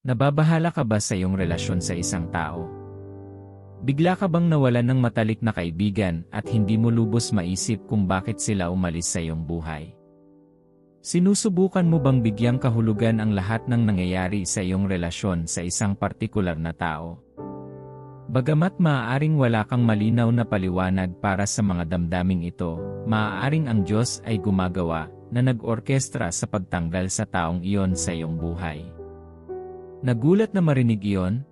Nababahala ka ba sa iyong relasyon sa isang tao? Bigla ka bang nawalan ng matalik na kaibigan at hindi mo lubos maisip kung bakit sila umalis sa iyong buhay? Sinusubukan mo bang bigyang kahulugan ang lahat ng nangyayari sa iyong relasyon sa isang partikular na tao? Bagamat maaaring wala kang malinaw na paliwanag para sa mga damdaming ito, maaaring ang Diyos ay gumagawa na nag-orkestra sa pagtanggal sa taong iyon sa iyong buhay. Nagulat na marinig iyon?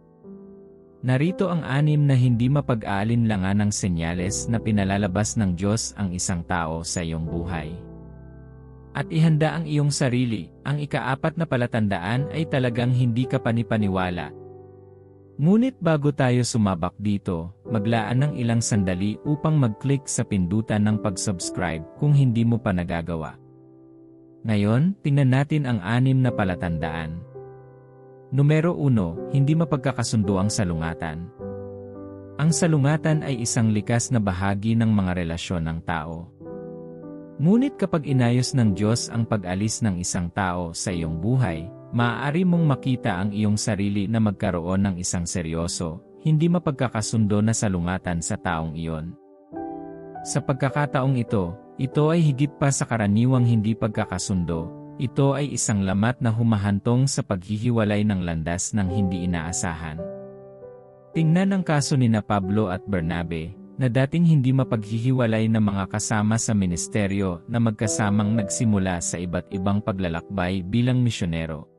Narito ang anim na hindi mapag-aalinlangan ng senyales na pinalalabas ng Diyos ang isang tao sa iyong buhay. At ihanda ang iyong sarili, ang ikaapat na palatandaan ay talagang hindi ka panipaniwala. Ngunit bago tayo sumabak dito, maglaan ng ilang sandali upang mag-click sa pindutan ng pag-subscribe kung hindi mo pa nagagawa. Ngayon, tingnan natin ang anim na palatandaan. Numero 1, hindi mapagkakasundo ang salungatan. Ang salungatan ay isang likas na bahagi ng mga relasyon ng tao. Ngunit kapag inayos ng Diyos ang pag-alis ng isang tao sa iyong buhay, maaari mong makita ang iyong sarili na magkaroon ng isang seryoso, hindi mapagkakasundo na salungatan sa taong iyon. Sa pagkakataong ito, ito ay higit pa sa karaniwang hindi pagkakasundo, ito ay isang lamat na humahantong sa paghihiwalay ng landas ng hindi inaasahan. Tingnan ang kaso ni na Pablo at Bernabe, na dating hindi mapaghihiwalay na mga kasama sa ministeryo na magkasamang nagsimula sa iba't ibang paglalakbay bilang misyonero.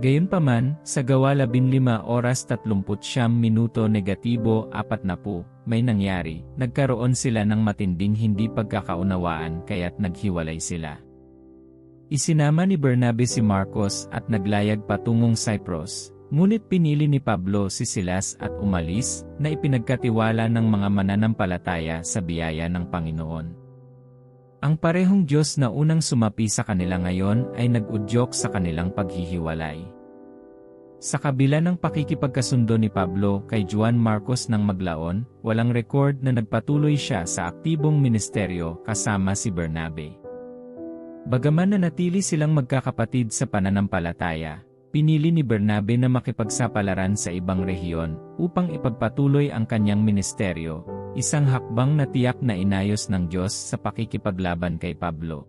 Gayunpaman, sa gawa 15 oras 39 minuto negatibo 40, may nangyari, nagkaroon sila ng matinding hindi pagkakaunawaan kaya't naghiwalay sila. Isinama ni Bernabe si Marcos at naglayag patungong Cyprus, ngunit pinili ni Pablo si Silas at umalis na ipinagkatiwala ng mga mananampalataya sa biyaya ng Panginoon. Ang parehong Diyos na unang sumapi sa kanila ngayon ay nag-udyok sa kanilang paghihiwalay. Sa kabila ng pakikipagkasundo ni Pablo kay Juan Marcos ng Maglaon, walang record na nagpatuloy siya sa aktibong ministeryo kasama si Bernabe. Bagaman na natili silang magkakapatid sa pananampalataya, pinili ni Bernabe na makipagsapalaran sa ibang rehiyon upang ipagpatuloy ang kanyang ministeryo, isang hakbang na tiyak na inayos ng Diyos sa pakikipaglaban kay Pablo.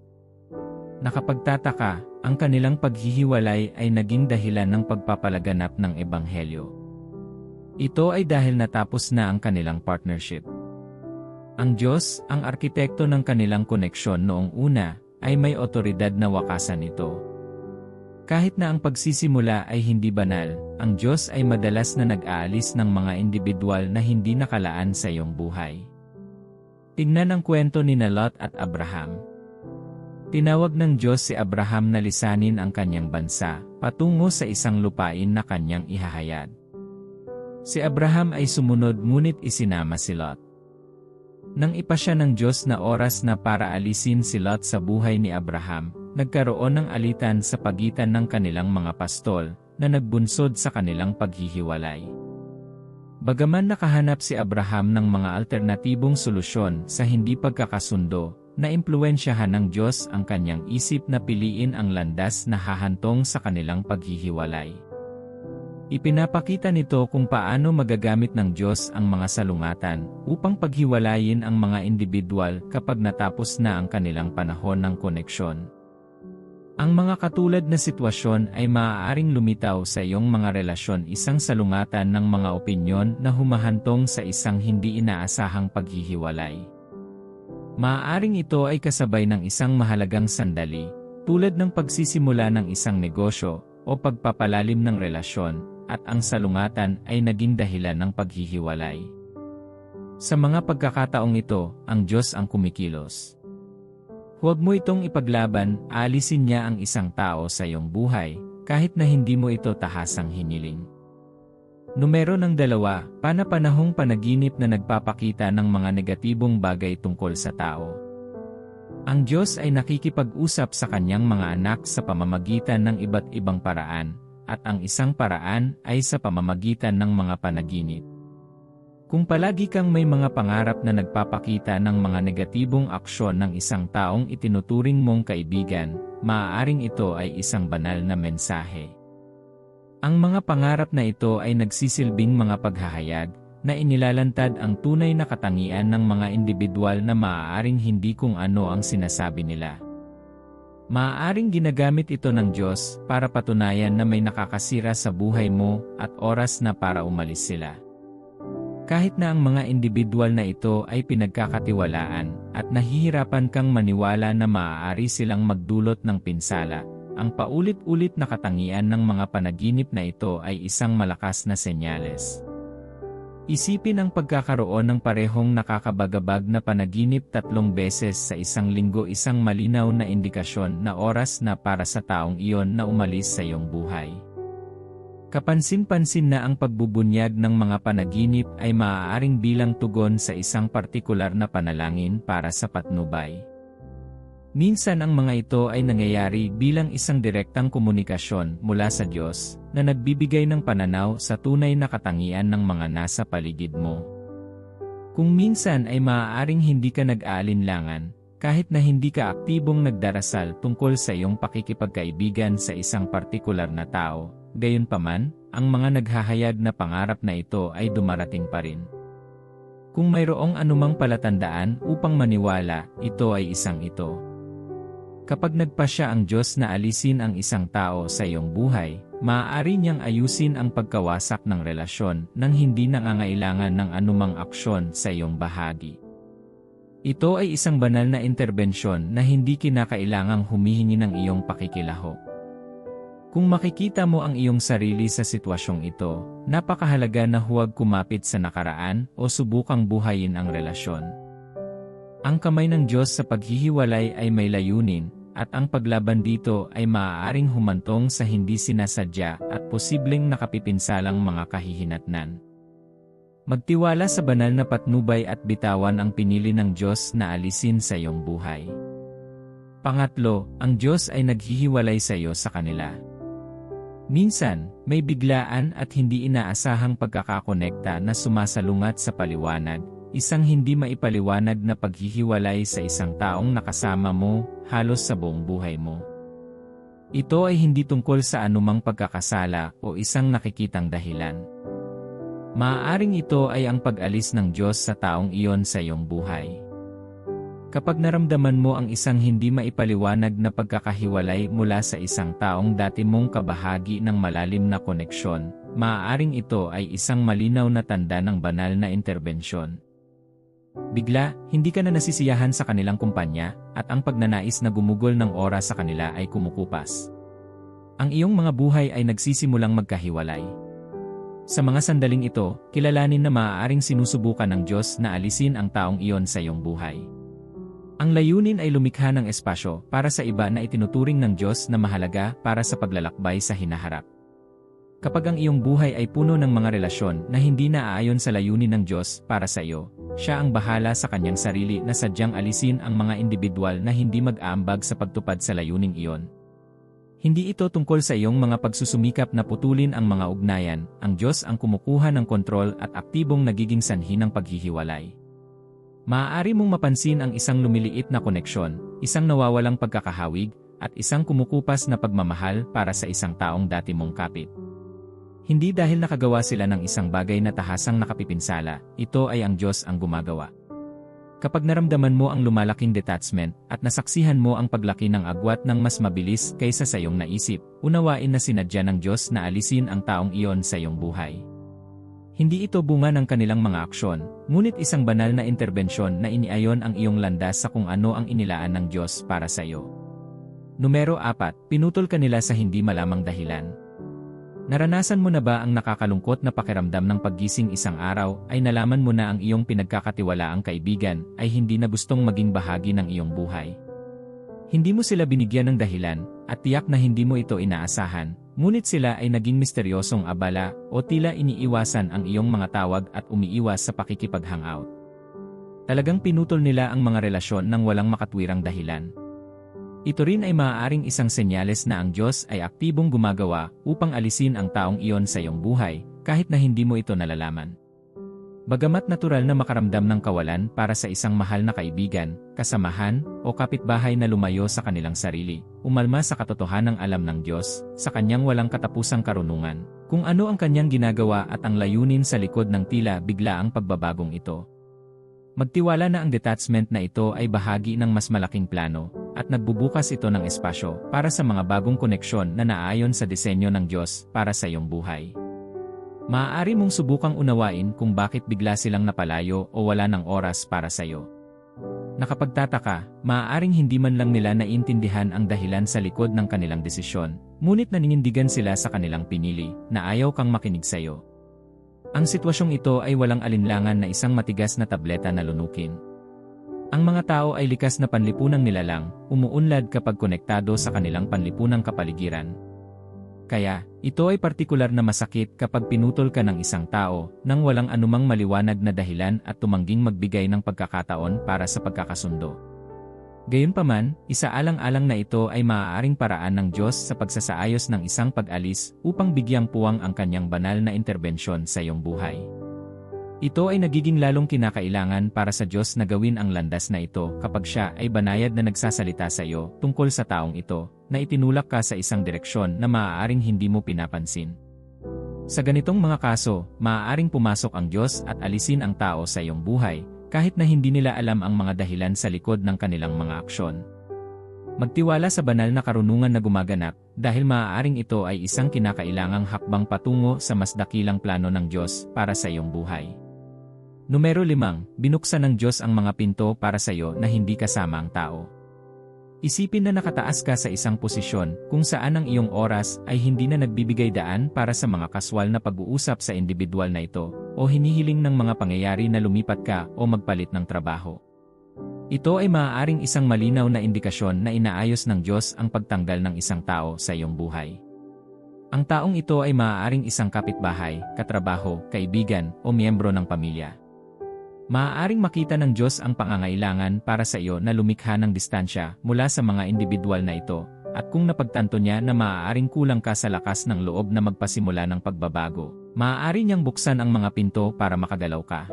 Nakapagtataka, ang kanilang paghihiwalay ay naging dahilan ng pagpapalaganap ng Ebanghelyo. Ito ay dahil natapos na ang kanilang partnership. Ang Diyos, ang arkitekto ng kanilang koneksyon noong una, ay may otoridad na wakasan ito. Kahit na ang pagsisimula ay hindi banal, ang Diyos ay madalas na nag-aalis ng mga individual na hindi nakalaan sa iyong buhay. Tingnan ang kwento ni Lot at Abraham. Tinawag ng Diyos si Abraham na lisanin ang kanyang bansa, patungo sa isang lupain na kanyang ihahayad. Si Abraham ay sumunod ngunit isinama si Lot. Nang ipasya ng Diyos na oras na para alisin si Lot sa buhay ni Abraham, nagkaroon ng alitan sa pagitan ng kanilang mga pastol, na nagbunsod sa kanilang paghihiwalay. Bagaman nakahanap si Abraham ng mga alternatibong solusyon sa hindi pagkakasundo, naimpluensyahan ng Diyos ang kanyang isip na piliin ang landas na hahantong sa kanilang paghihiwalay. Ipinapakita nito kung paano magagamit ng Diyos ang mga salungatan upang paghiwalayin ang mga individual kapag natapos na ang kanilang panahon ng koneksyon. Ang mga katulad na sitwasyon ay maaaring lumitaw sa iyong mga relasyon isang salungatan ng mga opinyon na humahantong sa isang hindi inaasahang paghihiwalay. Maaaring ito ay kasabay ng isang mahalagang sandali, tulad ng pagsisimula ng isang negosyo o pagpapalalim ng relasyon, at ang salungatan ay naging dahilan ng paghihiwalay. Sa mga pagkakataong ito, ang Diyos ang kumikilos. Huwag mo itong ipaglaban, alisin niya ang isang tao sa iyong buhay, kahit na hindi mo ito tahasang hiniling. Numero ng dalawa, panapanahong panaginip na nagpapakita ng mga negatibong bagay tungkol sa tao. Ang Diyos ay nakikipag-usap sa kanyang mga anak sa pamamagitan ng iba't ibang paraan, at ang isang paraan ay sa pamamagitan ng mga panaginip. Kung palagi kang may mga pangarap na nagpapakita ng mga negatibong aksyon ng isang taong itinuturing mong kaibigan, maaaring ito ay isang banal na mensahe. Ang mga pangarap na ito ay nagsisilbing mga paghahayag na inilalantad ang tunay na katangian ng mga individual na maaaring hindi kung ano ang sinasabi nila. Maaaring ginagamit ito ng Diyos para patunayan na may nakakasira sa buhay mo at oras na para umalis sila. Kahit na ang mga individual na ito ay pinagkakatiwalaan at nahihirapan kang maniwala na maaari silang magdulot ng pinsala, ang paulit-ulit na katangian ng mga panaginip na ito ay isang malakas na senyales. Isipin ang pagkakaroon ng parehong nakakabagabag na panaginip tatlong beses sa isang linggo isang malinaw na indikasyon na oras na para sa taong iyon na umalis sa iyong buhay. Kapansin-pansin na ang pagbubunyag ng mga panaginip ay maaaring bilang tugon sa isang partikular na panalangin para sa patnubay. Minsan ang mga ito ay nangyayari bilang isang direktang komunikasyon mula sa Diyos na nagbibigay ng pananaw sa tunay na katangian ng mga nasa paligid mo. Kung minsan ay maaaring hindi ka nag-aalinlangan, kahit na hindi ka aktibong nagdarasal tungkol sa iyong pakikipagkaibigan sa isang partikular na tao, gayunpaman, ang mga naghahayag na pangarap na ito ay dumarating pa rin. Kung mayroong anumang palatandaan upang maniwala, ito ay isang ito. Kapag nagpasya ang Diyos na alisin ang isang tao sa iyong buhay, maaari niyang ayusin ang pagkawasak ng relasyon nang hindi nangangailangan ng anumang aksyon sa iyong bahagi. Ito ay isang banal na interbensyon na hindi kinakailangang humihingi ng iyong pakikilaho. Kung makikita mo ang iyong sarili sa sitwasyong ito, napakahalaga na huwag kumapit sa nakaraan o subukang buhayin ang relasyon. Ang kamay ng Diyos sa paghihiwalay ay may layunin, at ang paglaban dito ay maaaring humantong sa hindi sinasadya at posibleng nakapipinsalang mga kahihinatnan. Magtiwala sa banal na patnubay at bitawan ang pinili ng Diyos na alisin sa iyong buhay. Pangatlo, ang Diyos ay naghihiwalay sa iyo sa kanila. Minsan, may biglaan at hindi inaasahang pagkakakonekta na sumasalungat sa paliwanag, isang hindi maipaliwanag na paghihiwalay sa isang taong nakasama mo halos sa buong buhay mo. Ito ay hindi tungkol sa anumang pagkakasala o isang nakikitang dahilan. Maaaring ito ay ang pag-alis ng Diyos sa taong iyon sa iyong buhay. Kapag naramdaman mo ang isang hindi maipaliwanag na pagkakahiwalay mula sa isang taong dati mong kabahagi ng malalim na koneksyon, maaaring ito ay isang malinaw na tanda ng banal na interbensyon. Bigla, hindi ka na nasisiyahan sa kanilang kumpanya, at ang pagnanais na gumugol ng oras sa kanila ay kumukupas. Ang iyong mga buhay ay nagsisimulang magkahiwalay. Sa mga sandaling ito, kilalanin na maaaring sinusubukan ng Diyos na alisin ang taong iyon sa iyong buhay. Ang layunin ay lumikha ng espasyo para sa iba na itinuturing ng Diyos na mahalaga para sa paglalakbay sa hinaharap. Kapag ang iyong buhay ay puno ng mga relasyon na hindi naaayon sa layunin ng Diyos para sa iyo, siya ang bahala sa kanyang sarili na sadyang alisin ang mga individual na hindi mag-aambag sa pagtupad sa layuning iyon. Hindi ito tungkol sa iyong mga pagsusumikap na putulin ang mga ugnayan, ang Diyos ang kumukuha ng kontrol at aktibong nagiging sanhi ng paghihiwalay. Maaari mong mapansin ang isang lumiliit na koneksyon, isang nawawalang pagkakahawig, at isang kumukupas na pagmamahal para sa isang taong dati mong kapit. Hindi dahil nakagawa sila ng isang bagay na tahasang nakapipinsala, ito ay ang Diyos ang gumagawa. Kapag naramdaman mo ang lumalaking detachment at nasaksihan mo ang paglaki ng agwat ng mas mabilis kaysa sa iyong naisip, unawain na sinadya ng Diyos na alisin ang taong iyon sa iyong buhay. Hindi ito bunga ng kanilang mga aksyon, ngunit isang banal na interbensyon na iniayon ang iyong landas sa kung ano ang inilaan ng Diyos para sa iyo. Numero 4, pinutol kanila sa hindi malamang dahilan. Naranasan mo na ba ang nakakalungkot na pakiramdam ng paggising isang araw ay nalaman mo na ang iyong pinagkakatiwalaang kaibigan ay hindi na gustong maging bahagi ng iyong buhay? Hindi mo sila binigyan ng dahilan at tiyak na hindi mo ito inaasahan, ngunit sila ay naging misteryosong abala o tila iniiwasan ang iyong mga tawag at umiiwas sa pakikipag-hangout. Talagang pinutol nila ang mga relasyon ng walang makatwirang dahilan. Ito rin ay maaaring isang senyales na ang Diyos ay aktibong gumagawa upang alisin ang taong iyon sa iyong buhay, kahit na hindi mo ito nalalaman. Bagamat natural na makaramdam ng kawalan para sa isang mahal na kaibigan, kasamahan, o kapitbahay na lumayo sa kanilang sarili, umalma sa katotohanang alam ng Diyos, sa kanyang walang katapusang karunungan, kung ano ang kanyang ginagawa at ang layunin sa likod ng tila bigla ang pagbabagong ito. Magtiwala na ang detachment na ito ay bahagi ng mas malaking plano, at nagbubukas ito ng espasyo para sa mga bagong koneksyon na naayon sa disenyo ng Diyos para sa iyong buhay. Maaari mong subukang unawain kung bakit bigla silang napalayo o wala ng oras para sa iyo. Nakapagtataka, maaaring hindi man lang nila naiintindihan ang dahilan sa likod ng kanilang desisyon, ngunit naninindigan sila sa kanilang pinili, na ayaw kang makinig sa iyo. Ang sitwasyong ito ay walang alinlangan na isang matigas na tableta na lunukin. Ang mga tao ay likas na panlipunang nilalang, umuunlad kapag konektado sa kanilang panlipunang kapaligiran, kaya, ito ay partikular na masakit kapag pinutol ka ng isang tao nang walang anumang maliwanag na dahilan at tumangging magbigay ng pagkakataon para sa pagkakasundo. Gayunpaman, isaalang-alang na ito ay maaaring paraan ng Diyos sa pagsasaayos ng isang pag-alis upang bigyang puwang ang kanyang banal na interbensyon sa iyong buhay. Ito ay nagiging lalong kinakailangan para sa Diyos na gawin ang landas na ito kapag siya ay banayad na nagsasalita sa iyo tungkol sa taong ito na itinulak ka sa isang direksyon na maaaring hindi mo pinapansin. Sa ganitong mga kaso, maaaring pumasok ang Diyos at alisin ang tao sa iyong buhay, kahit na hindi nila alam ang mga dahilan sa likod ng kanilang mga aksyon. Magtiwala sa banal na karunungan na gumaganap, dahil maaaring ito ay isang kinakailangang hakbang patungo sa mas dakilang plano ng Diyos para sa iyong buhay. Numero 5, binuksan ng Diyos ang mga pinto para sa iyo na hindi kasama ang tao. Isipin na nakataas ka sa isang posisyon kung saan ang iyong oras ay hindi na nagbibigay daan para sa mga kaswal na pag-uusap sa individual na ito o hinihiling ng mga pangyayari na lumipat ka o magpalit ng trabaho. Ito ay maaaring isang malinaw na indikasyon na inaayos ng Diyos ang pagtanggal ng isang tao sa iyong buhay. Ang taong ito ay maaaring isang kapitbahay, katrabaho, kaibigan o miyembro ng pamilya. Maaaring makita ng Diyos ang pangangailangan para sa iyo na lumikha ng distansya mula sa mga individual na ito, at kung napagtanto niya na maaaring kulang ka sa lakas ng loob na magpasimula ng pagbabago, maaari niyang buksan ang mga pinto para makagalaw ka.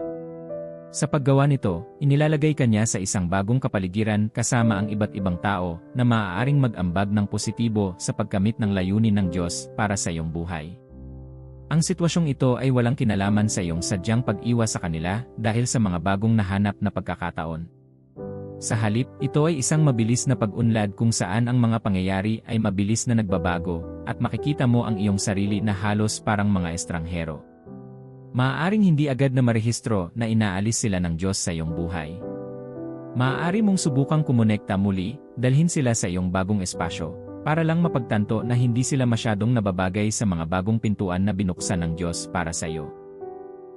Sa paggawa nito, inilalagay ka niya sa isang bagong kapaligiran kasama ang iba't ibang tao na maaaring mag-ambag ng positibo sa pagkamit ng layunin ng Diyos para sa iyong buhay. Ang sitwasyong ito ay walang kinalaman sa iyong sadyang pag-iwas sa kanila dahil sa mga bagong nahanap na pagkakataon. Sa halip, ito ay isang mabilis na pag-unlad kung saan ang mga pangyayari ay mabilis na nagbabago at makikita mo ang iyong sarili na halos parang mga estranghero. Maaaring hindi agad na marehistro na inaalis sila ng Diyos sa iyong buhay. Maaari mong subukang kumonekta muli, dalhin sila sa iyong bagong espasyo, para lang mapagtanto na hindi sila masyadong nababagay sa mga bagong pintuan na binuksan ng Diyos para sa iyo.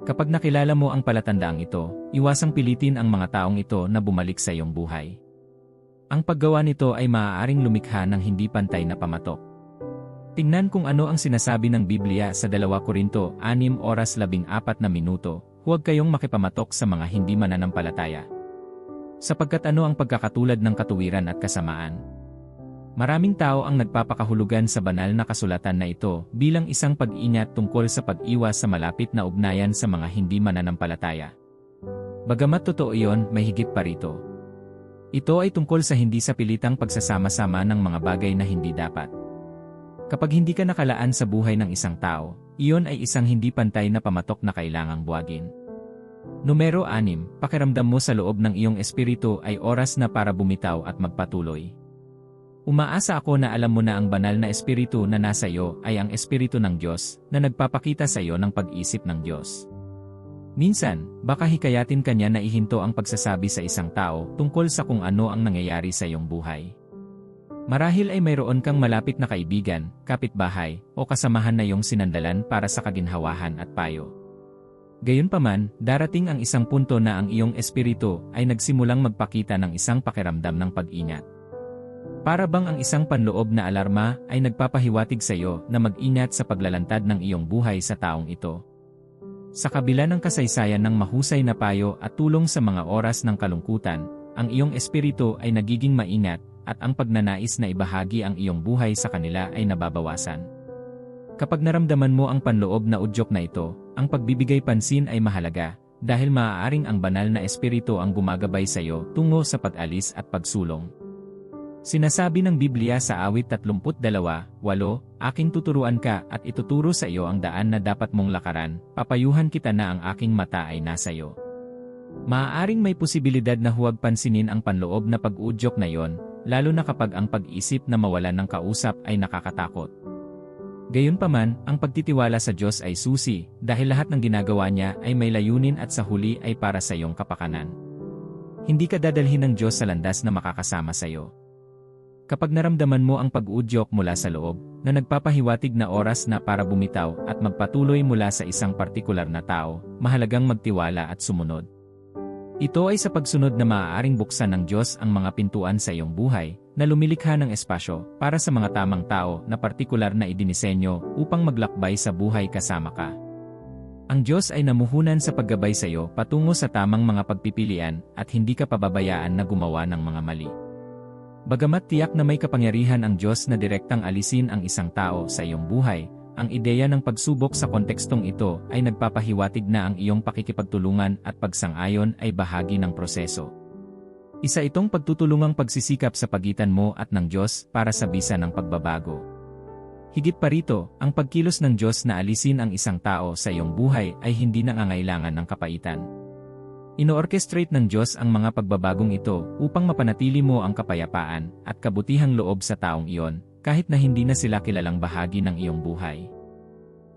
Kapag nakilala mo ang palatandaang ito, iwasang pilitin ang mga taong ito na bumalik sa iyong buhay. Ang paggawa nito ay maaaring lumikha ng hindi pantay na pamatok. Tingnan kung ano ang sinasabi ng Biblia sa 2 Korinto 6 oras 14 na minuto, huwag kayong makipamatok sa mga hindi mananampalataya. Sapagkat ano ang pagkakatulad ng katuwiran at kasamaan? Maraming tao ang nagpapakahulugan sa banal na kasulatan na ito bilang isang pag-ingat tungkol sa pag-iwas sa malapit na ugnayan sa mga hindi mananampalataya. Bagamat totoo iyon, may higit pa rito. Ito ay tungkol sa hindi sa pilitang pagsasama-sama ng mga bagay na hindi dapat. Kapag hindi ka nakalaan sa buhay ng isang tao, iyon ay isang hindi pantay na pamatok na kailangang buwagin. Numero 6, pakiramdam mo sa loob ng iyong espiritu ay oras na para bumitaw at magpatuloy. Umaasa ako na alam mo na ang banal na espiritu na nasa iyo ay ang espiritu ng Diyos na nagpapakita sa iyo ng pag-isip ng Diyos. Minsan, baka hikayatin kanya na ihinto ang pagsasabi sa isang tao tungkol sa kung ano ang nangyayari sa iyong buhay. Marahil ay mayroon kang malapit na kaibigan, kapitbahay, o kasamahan na iyong sinandalan para sa kaginhawahan at payo. Gayunpaman, darating ang isang punto na ang iyong espiritu ay nagsimulang magpakita ng isang pakiramdam ng pag-ingat. Para bang ang isang panloob na alarma ay nagpapahiwatig sa iyo na mag-ingat sa paglalantad ng iyong buhay sa taong ito. Sa kabila ng kasaysayan ng mahusay na payo at tulong sa mga oras ng kalungkutan, ang iyong espiritu ay nagiging maingat at ang pagnanais na ibahagi ang iyong buhay sa kanila ay nababawasan. Kapag naramdaman mo ang panloob na udyok na ito, ang pagbibigay pansin ay mahalaga, dahil maaaring ang banal na espiritu ang gumagabay sa iyo tungo sa pag-alis at pagsulong. Sinasabi ng Biblia sa awit 32, 8, Aking tuturuan ka at ituturo sa iyo ang daan na dapat mong lakaran, papayuhan kita na ang aking mata ay nasa iyo. Maaaring may posibilidad na huwag pansinin ang panloob na pag-udyok na yon, lalo na kapag ang pag-isip na mawalan ng kausap ay nakakatakot. Gayunpaman, ang pagtitiwala sa Diyos ay susi, dahil lahat ng ginagawa niya ay may layunin at sa huli ay para sa iyong kapakanan. Hindi ka dadalhin ng Diyos sa landas na makakasama sa iyo. Kapag naramdaman mo ang pag-udyok mula sa loob, na nagpapahiwatig na oras na para bumitaw at magpatuloy mula sa isang partikular na tao, mahalagang magtiwala at sumunod. Ito ay sa pagsunod na maaaring buksan ng Diyos ang mga pintuan sa iyong buhay, na lumilikha ng espasyo para sa mga tamang tao na partikular na idinisenyo upang maglakbay sa buhay kasama ka. Ang Diyos ay namuhunan sa paggabay sa iyo patungo sa tamang mga pagpipilian at hindi ka pababayaan na gumawa ng mga mali. Bagamat tiyak na may kapangyarihan ang Diyos na direktang alisin ang isang tao sa iyong buhay, ang ideya ng pagsubok sa kontekstong ito ay nagpapahiwatig na ang iyong pakikipagtulungan at pagsang-ayon ay bahagi ng proseso. Isa itong pagtutulungang pagsisikap sa pagitan mo at ng Diyos para sa bisa ng pagbabago. Higit pa rito, ang pagkilos ng Diyos na alisin ang isang tao sa iyong buhay ay hindi nangangailangan ng kapaitan. Ino-orchestrate ng Diyos ang mga pagbabagong ito upang mapanatili mo ang kapayapaan at kabutihang loob sa taong iyon, kahit na hindi na sila kilalang bahagi ng iyong buhay.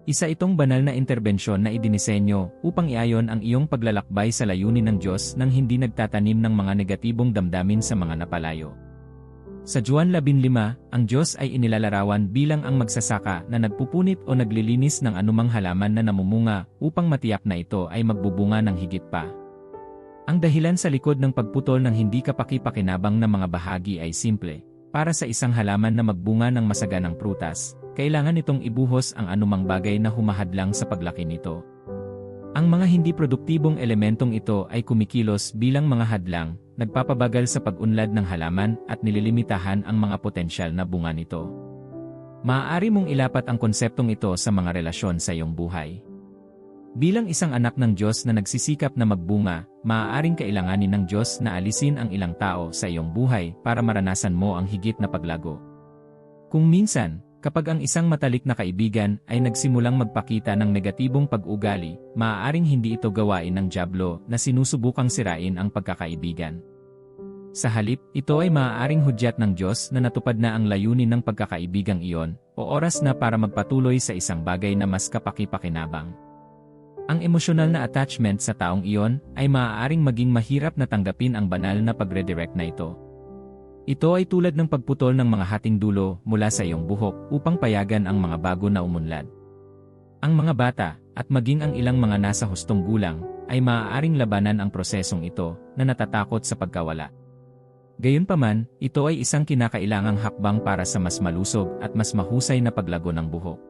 Isa itong banal na interbensyon na idinisenyo upang iayon ang iyong paglalakbay sa layunin ng Diyos nang hindi nagtatanim ng mga negatibong damdamin sa mga napalayo. Sa Juan 15, ang Diyos ay inilalarawan bilang ang magsasaka na nagpupunit o naglilinis ng anumang halaman na namumunga upang matiyak na ito ay magbubunga ng higit pa. Ang dahilan sa likod ng pagputol ng hindi kapaki-pakinabang na mga bahagi ay simple. Para sa isang halaman na magbunga ng masaganang prutas, kailangan itong ibuhos ang anumang bagay na humahadlang sa paglaki nito. Ang mga hindi produktibong elementong ito ay kumikilos bilang mga hadlang, nagpapabagal sa pag-unlad ng halaman at nililimitahan ang mga potensyal na bunga nito. Maaari mong ilapat ang konseptong ito sa mga relasyon sa iyong buhay. Bilang isang anak ng Diyos na nagsisikap na magbunga, maaaring kailanganin ng Diyos na alisin ang ilang tao sa iyong buhay para maranasan mo ang higit na paglago. Kung minsan, kapag ang isang matalik na kaibigan ay nagsimulang magpakita ng negatibong pag-ugali, maaaring hindi ito gawain ng Diablo na sinusubukang sirain ang pagkakaibigan. Sa halip, ito ay maaaring hudyat ng Diyos na natupad na ang layunin ng pagkakaibigang iyon, o oras na para magpatuloy sa isang bagay na mas kapaki-pakinabang. Ang emosyonal na attachment sa taong iyon ay maaaring maging mahirap na tanggapin ang banal na pagredirect na ito. Ito ay tulad ng pagputol ng mga hating dulo mula sa iyong buhok upang payagan ang mga bago na umunlad. Ang mga bata, at maging ang ilang mga nasa hustong gulang, ay maaaring labanan ang prosesong ito na natatakot sa pagkawala. Gayunpaman, ito ay isang kinakailangang hakbang para sa mas malusog at mas mahusay na paglago ng buhok.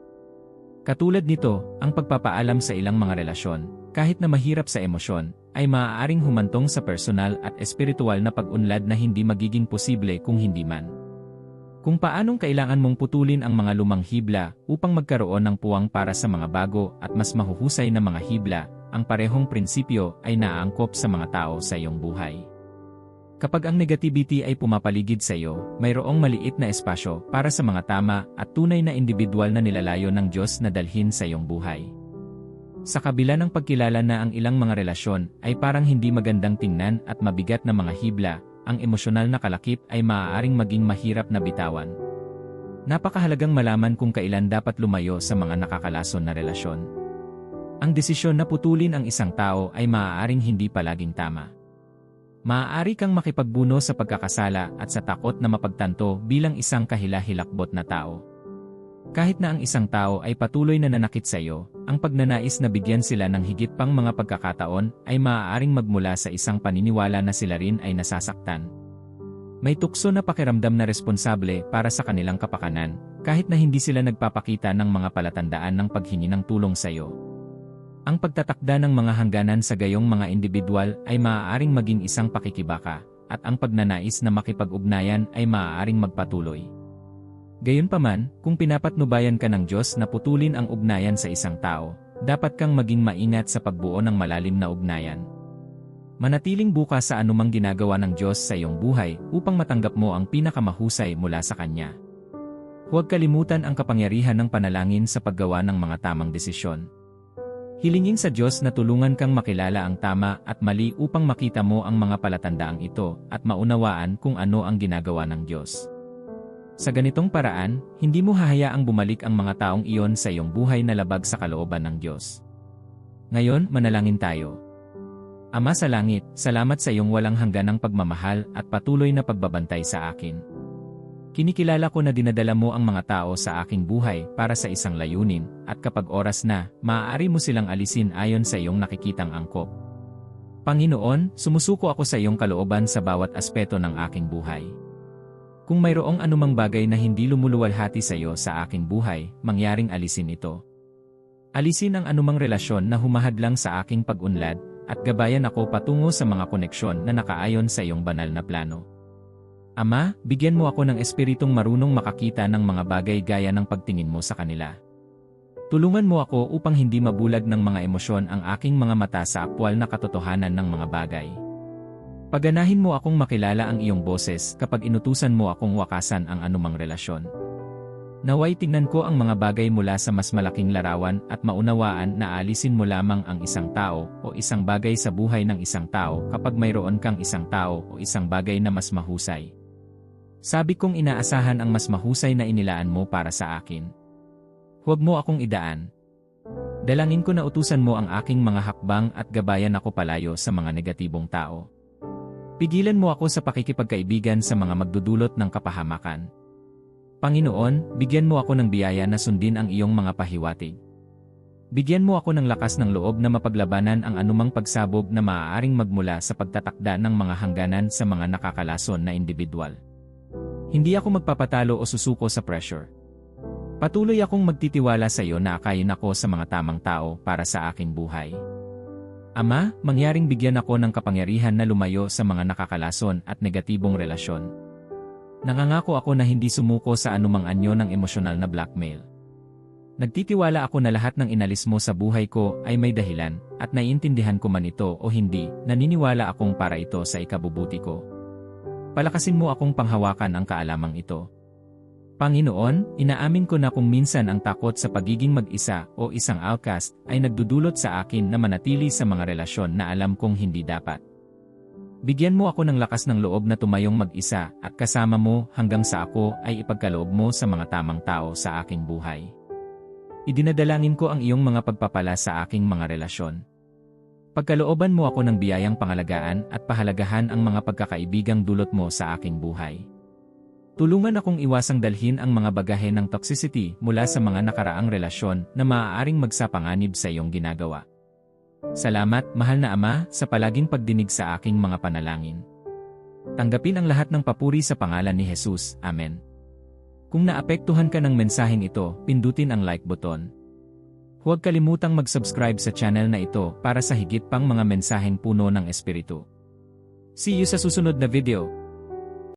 Katulad nito, ang pagpapaalam sa ilang mga relasyon, kahit na mahirap sa emosyon, ay maaaring humantong sa personal at espiritual na pag-unlad na hindi magiging posible kung hindi man. Kung paanong kailangan mong putulin ang mga lumang hibla upang magkaroon ng puwang para sa mga bago at mas mahuhusay na mga hibla, ang parehong prinsipyo ay naaangkop sa mga tao sa iyong buhay. Kapag ang negativity ay pumapaligid sa iyo, mayroong maliit na espasyo para sa mga tama at tunay na individual na nilalayo ng Diyos na dalhin sa iyong buhay. Sa kabila ng pagkilala na ang ilang mga relasyon ay parang hindi magandang tingnan at mabigat na mga hibla, ang emosyonal na kalakip ay maaaring maging mahirap na bitawan. Napakahalagang malaman kung kailan dapat lumayo sa mga nakakalason na relasyon. Ang desisyon na putulin ang isang tao ay maaaring hindi palaging tama. Maaari kang makipagbuno sa pagkakasala at sa takot na mapagtanto bilang isang kahila-hilakbot na tao. Kahit na ang isang tao ay patuloy na nanakit sa iyo, ang pagnanais na bigyan sila ng higit pang mga pagkakataon ay maaaring magmula sa isang paniniwala na sila rin ay nasasaktan. May tukso na pakiramdam na responsable para sa kanilang kapakanan, kahit na hindi sila nagpapakita ng mga palatandaan ng paghingi ng tulong sa iyo. Ang pagtatakda ng mga hangganan sa gayong mga individual ay maaaring maging isang pakikibaka, at ang pagnanais na makipag-ugnayan ay maaaring magpatuloy. Gayunpaman, kung pinapatnubayan ka ng Diyos na putulin ang ugnayan sa isang tao, dapat kang maging maingat sa pagbuo ng malalim na ugnayan. Manatiling bukas sa anumang ginagawa ng Diyos sa iyong buhay upang matanggap mo ang pinakamahusay mula sa Kanya. Huwag kalimutan ang kapangyarihan ng panalangin sa paggawa ng mga tamang desisyon. Hilingin sa Diyos na tulungan kang makilala ang tama at mali upang makita mo ang mga palatandaang ito at maunawaan kung ano ang ginagawa ng Diyos. Sa ganitong paraan, hindi mo hahayaang bumalik ang mga taong iyon sa iyong buhay na labag sa kalooban ng Diyos. Ngayon, manalangin tayo. Ama sa langit, salamat sa iyong walang hangganang pagmamahal at patuloy na pagbabantay sa akin. Kinikilala ko na dinadala mo ang mga tao sa aking buhay para sa isang layunin, at kapag oras na, maaari mo silang alisin ayon sa iyong nakikitang angkop. Panginoon, sumusuko ako sa iyong kalooban sa bawat aspeto ng aking buhay. Kung mayroong anumang bagay na hindi lumuluwalhati sa iyo sa aking buhay, mangyaring alisin ito. Alisin ang anumang relasyon na humahadlang sa aking pag-unlad, at gabayan ako patungo sa mga koneksyon na nakaayon sa iyong banal na plano. Ama, bigyan mo ako ng espiritong marunong makakita ng mga bagay gaya ng pagtingin mo sa kanila. Tulungan mo ako upang hindi mabulag ng mga emosyon ang aking mga mata sa aktwal na katotohanan ng mga bagay. Paganahin mo akong makilala ang iyong boses kapag inutusan mo akong wakasan ang anumang relasyon. Naway tingnan ko ang mga bagay mula sa mas malaking larawan at maunawaan na alisin mo lamang ang isang tao o isang bagay sa buhay ng isang tao kapag mayroon kang isang tao o isang bagay na mas mahusay. Sabi kong inaasahan ang mas mahusay na inilaan mo para sa akin. Huwag mo akong idaan. Dalangin ko na utusan mo ang aking mga hakbang at gabayan ako palayo sa mga negatibong tao. Pigilan mo ako sa pakikipagkaibigan sa mga magdudulot ng kapahamakan. Panginoon, bigyan mo ako ng biyaya na sundin ang iyong mga pahiwatig. Bigyan mo ako ng lakas ng loob na mapaglabanan ang anumang pagsabog na maaaring magmula sa pagtatakda ng mga hangganan sa mga nakakalason na individual. Hindi ako magpapatalo o susuko sa pressure. Patuloy akong magtitiwala sa iyo na akayin ako sa mga tamang tao para sa aking buhay. Ama, mangyaring bigyan ako ng kapangyarihan na lumayo sa mga nakakalason at negatibong relasyon. Nangangako ako na hindi sumuko sa anumang anyo ng emosyonal na blackmail. Nagtitiwala ako na lahat ng inalis mo sa buhay ko ay may dahilan, at naiintindihan ko man ito o hindi, naniniwala akong para ito sa ikabubuti ko. Palakasin mo akong panghawakan ang kaalamang ito. Panginoon, inaamin ko na kung minsan ang takot sa pagiging mag-isa o isang outcast ay nagdudulot sa akin na manatili sa mga relasyon na alam kong hindi dapat. Bigyan mo ako ng lakas ng loob na tumayong mag-isa at kasama mo hanggang sa ako ay ipagkaloob mo sa mga tamang tao sa aking buhay. Idinadalangin ko ang iyong mga pagpapala sa aking mga relasyon. Pagkalooban mo ako ng biyayang pangalagaan at pahalagahan ang mga pagkakaibigang dulot mo sa aking buhay. Tulungan akong iwasang dalhin ang mga bagahe ng toxicity mula sa mga nakaraang relasyon na maaaring magsapanganib sa iyong ginagawa. Salamat, mahal na Ama, sa palaging pagdinig sa aking mga panalangin. Tanggapin ang lahat ng papuri sa pangalan ni Jesus. Amen. Kung naapektuhan ka ng mensaheng ito, pindutin ang like button Huwag kalimutang mag-subscribe sa channel na ito para sa higit pang mga mensaheng puno ng espiritu. See you sa susunod na video.